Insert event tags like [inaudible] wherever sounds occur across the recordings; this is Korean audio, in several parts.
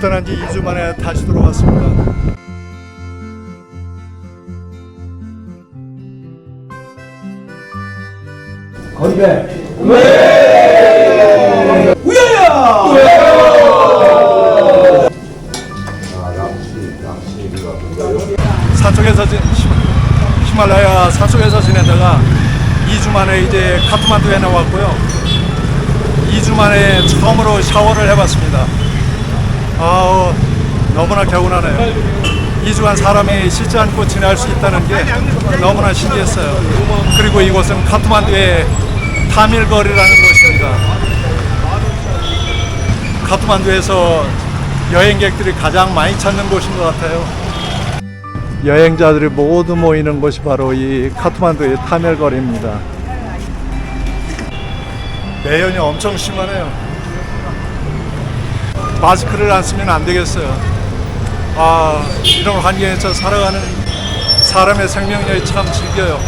떠난 지 2주 만에 다시 돌아왔습니다. 산속에 히- 히말라야 산속에서 지내다가 2주 만에 이제 카트만두에 나왔고요. 2주 만에 처음으로 샤워를 해봤습니다. 아우 너무나 개운하네요. 2주간 사람이 씻지 않고 지낼 수 있다는 게 너무나 신기했어요. 그리고 이곳은 카트만두의 타밀거리라는 곳입니다. 카트만두에서 여행객들이 가장 많이 찾는 곳인 것 같아요. 여행자들이 모두 모이는 곳이 바로 이 카트만두의 타밀거리입니다. 매연이 엄청 심하네요. 마스크를 안 쓰면 안 되겠어요. 아, 이런 환경에서 살아가는 사람의 생명력이 참 즐겨요.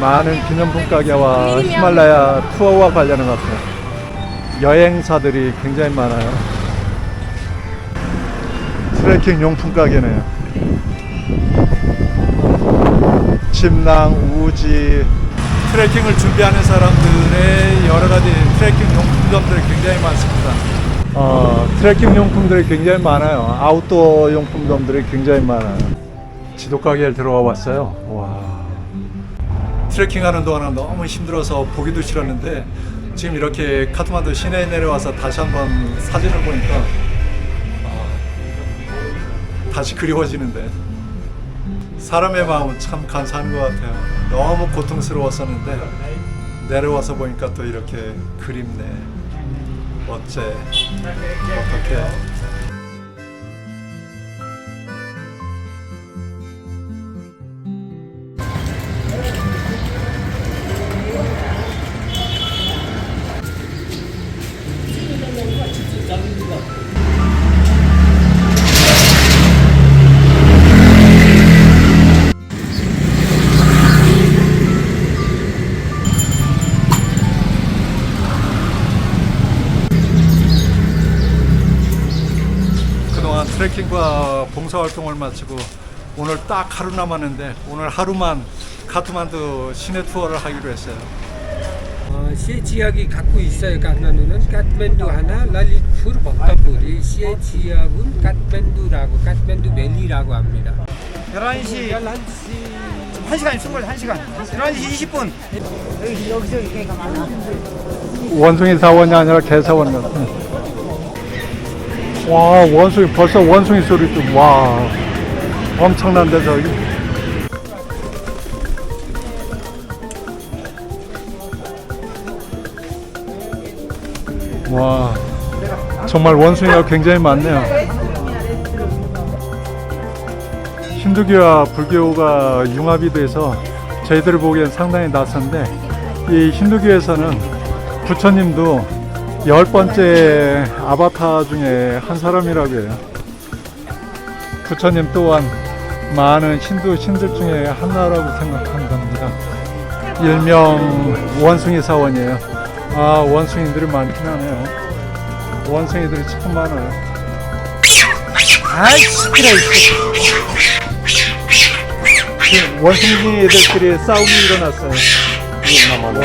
많은 기념품 가게와 히말라야 투어와 관련한 것 같아요. 여행사들이 굉장히 많아요. 트레킹 용품 가게네요. 침낭, 우지, 트레킹을 준비하는 사람들의 여러 가지 트레킹 용품점들이 굉장히 많습니다. 어, 트레킹 용품들이 굉장히 많아요. 아웃도어 용품점들이 굉장히 많아요. 지도 가게를 들어와 봤어요. 와. 트레킹하는 동안은 너무 힘들어서 보기도 싫었는데 지금 이렇게 카트만두 시내에 내려와서 다시 한번 사진을 보니까 아, 다시 그리워지는데 사람의 마음은 참 간사한 것 같아요. 너무 고통스러웠었는데 내려와서 보니까 또 이렇게 그립네. 어째 어떻게 트레킹과 봉사활동을 마치고 오늘 딱 하루 남았는데 오늘 하루만 카트만두 시내 투어를 하기로 했어요. 어, 시의 지역이 갖고 있어요. 카트만두는 카트만두 하나, 랄리푸르, 버타푸르. 시의 지역은 카트만두라고, 카트만두 밸리라고 합니다. 11시 11시 1시간 충분히 1시간 11시 20분 원숭이 사원이 아니라 개 사원 같아. 와 원숭이 벌써 원숭이 소리 좀와 엄청난데 저기. 와 정말 원숭이가 굉장히 많네요. 힌두교와 불교가 융합이 돼서 저희들 보기엔 상당히 낯선데 이 힌두교에서는 부처님도 열 번째 아바타 중에 한 사람이라고 해요. 부처님 또한 많은 힌두 신들 중에 하나라고 생각한답니다. 일명 원숭이 사원이에요. 아 원숭이들이 많긴 하네요. 원숭이들이 참 많아요. 아이 시끄러 지금 원숭이들끼리 싸움이 일어났어요. 와.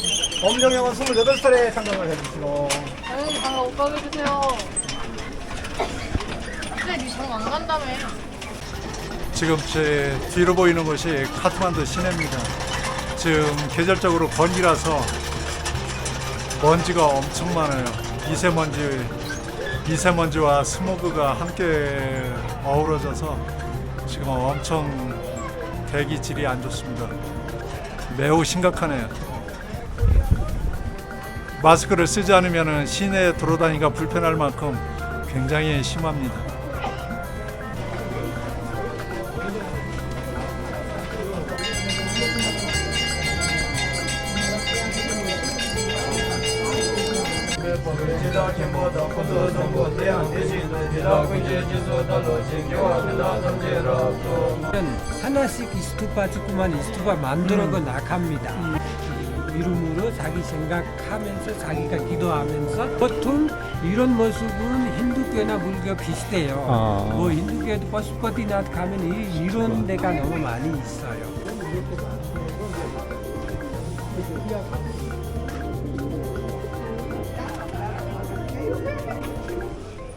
엄정 형은 28살에 상담을 해주시고 당연히 방금 오빠 해주세요. 근데 니정안 간다며. 지금 제 뒤로 보이는 곳이 카트만두 시내입니다. 지금 계절적으로 건기라서 먼지가 엄청 많아요. 미세먼지 미세먼지와 스모그가 함께 어우러져서 지금 엄청 대기 질이 안 좋습니다. 매우 심각하네요. 마스크를 쓰지 않으면 시내에 돌아다니기가 불편할 만큼 굉장히 심합니다. 하나씩 이스투파 짓고만 이스투파 만들어가 나갑니다. 이름으로 자기 생각하면서 자기가 기도하면서 보통 이런 모습은 힌두교나 불교 비슷해요. 아. 뭐 힌두교도 버스퍼디나트 가면 이, 이런 데가 너무 많이 있어요.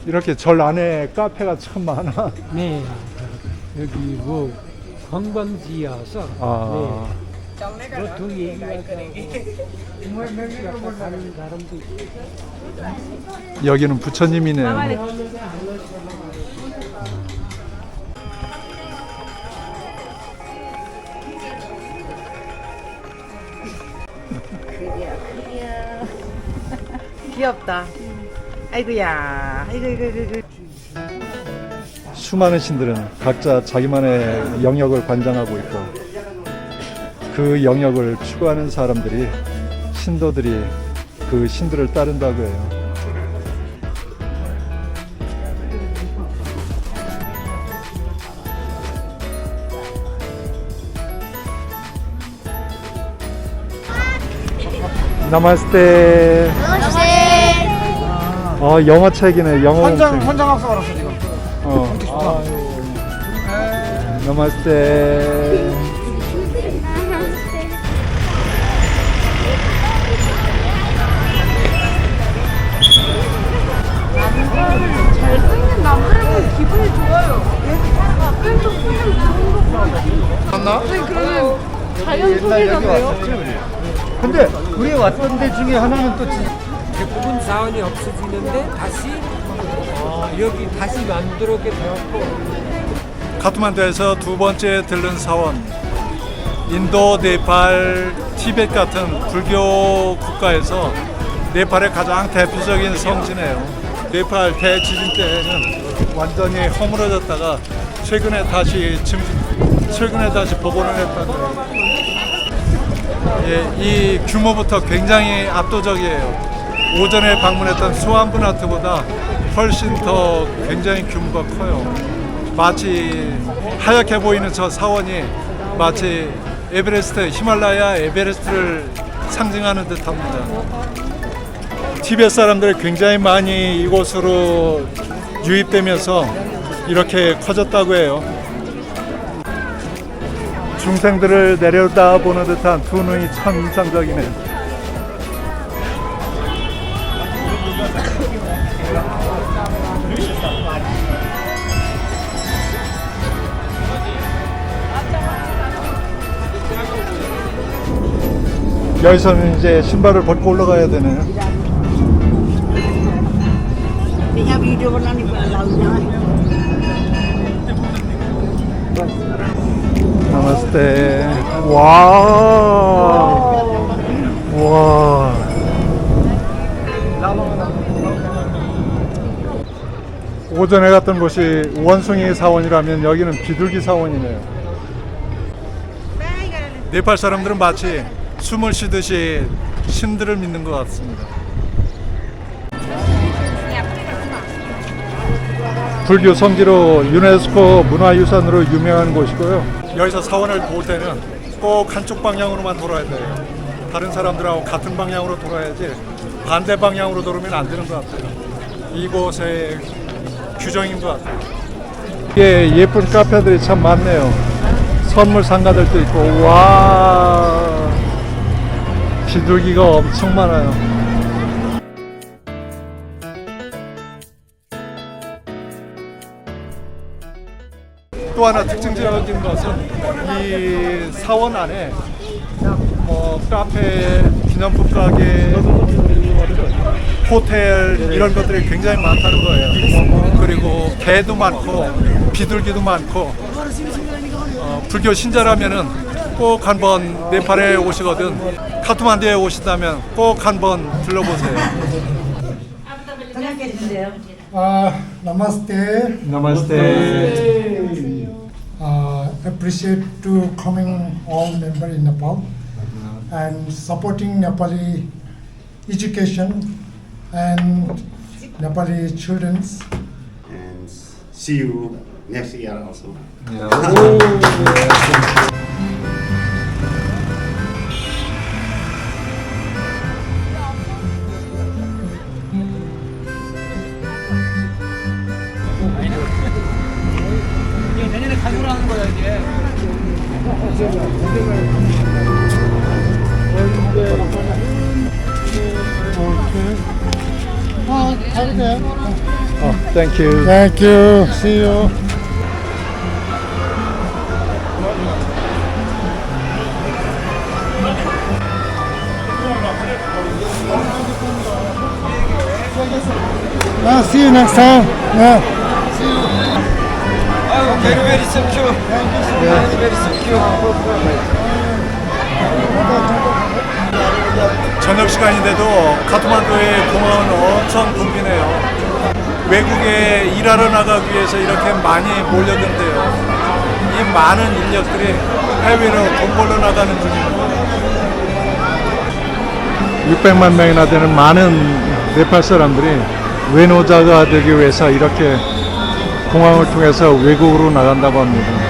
이렇게 절 안에 카페가 참 많아. 네. 여기 뭐 관광지여서 아. 네. 약간 사람도 있고 여기는 부처님이네요. 귀엽다. 아이고야. 아이고 이거 이거. 수많은 신들은 각자 자기만의 영역을 관장하고 있고 그 영역을 추구하는 사람들이 신도들이 그 신들을 따른다고 해요. 나마스테. 어 영어 책이네 영어 책. 헌장 학사 알았어 지금. 어. 나마스테. 잘 찍는 남자는 기분이 좋아요. 앞에서 쓰면 좋은 거 맞나? 네, 그러면 자연 소개가돼요 근데 우리 왔던 데 중에 하나는 또 진- 대부분 자원이 없어지는데 다시 어, 여기 다시 만들게 되었고 카트만두에서 두 번째 들른 사원 인도, 네팔, 티벳 같은 불교 국가에서 네팔의 가장 대표적인 성지네요. 네팔 대지진 때는 완전히 허물어졌다가 최근에 다시 침, 최근에 다시 복원을 했다고. 예, 이 규모부터 굉장히 압도적이에요. 오전에 방문했던 수완브나트보다 훨씬 더 굉장히 규모가 커요. 마치 하얗게 보이는 저 사원이 마치 에베레스트, 히말라야 에베레스트를 상징하는 듯합니다. 티벳 사람들이 굉장히 많이 이곳으로 유입되면서 이렇게 커졌다고 해요. 중생들을 내려다보는 듯한 두 눈이 참 인상적이네요. 여기서는 이제 신발을 벗고 올라가야 되네요. 나마스테. 와. 와. 오전에 갔던 곳이 원숭이 사원이라면 여기는 비둘기 사원이네요. 네팔 사람들은 마치 숨을 쉬듯이 신들을 믿는 것 같습니다. 불교 성지로 유네스코 문화유산으로 유명한 곳이고요. 여기서 사원을 볼 때는 꼭 한쪽 방향으로만 돌아야 돼요. 다른 사람들하고 같은 방향으로 돌아야지 반대 방향으로 돌으면 안 되는 것 같아요. 이곳의 규정인 것 같아요. 이게 예쁜 카페들이 참 많네요. 선물 상가들도 있고 와 비둘기가 엄청 많아요. 또 하나 특징적인 것은 이 사원 안에 뭐 카페, 기념품 가게, 호텔 이런 것들이 굉장히 많다는 거예요. 그리고 개도 많고 비둘기도 많고 어, 불교 신자라면은 꼭 한번 네팔에 오시거든 카트만두에 오신다면 꼭 한번 들러보세요. Uh, namaste. 나마스테. Appreciate to coming all member in Nepal and supporting Nepali education and Nepali children's. and see you next year also. Oh, [laughs] Oh, thank you. Thank you. See you. Well, see you next time. Yeah. Oh, very, very secure. Very, very secure. 저녁 시간인데도 카트만두의 공원은 엄청 붐비네요. 외국에 일하러 나가기 위해서 이렇게 많이 몰려든대요. 이 많은 인력들이 해외로 돈 벌러 나가는 중입니다. 600만 명이나 되는 많은 네팔 사람들이 외노자가 되기 위해서 이렇게 공항을 통해서 외국으로 나간다고 합니다.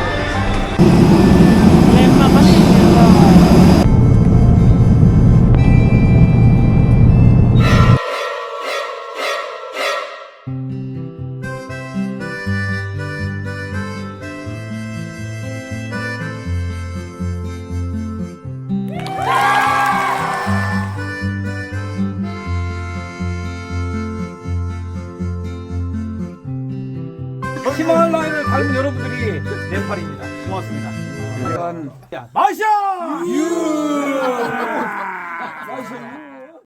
네팔입니다. 고맙습니다. 마샤! 유! 마샤!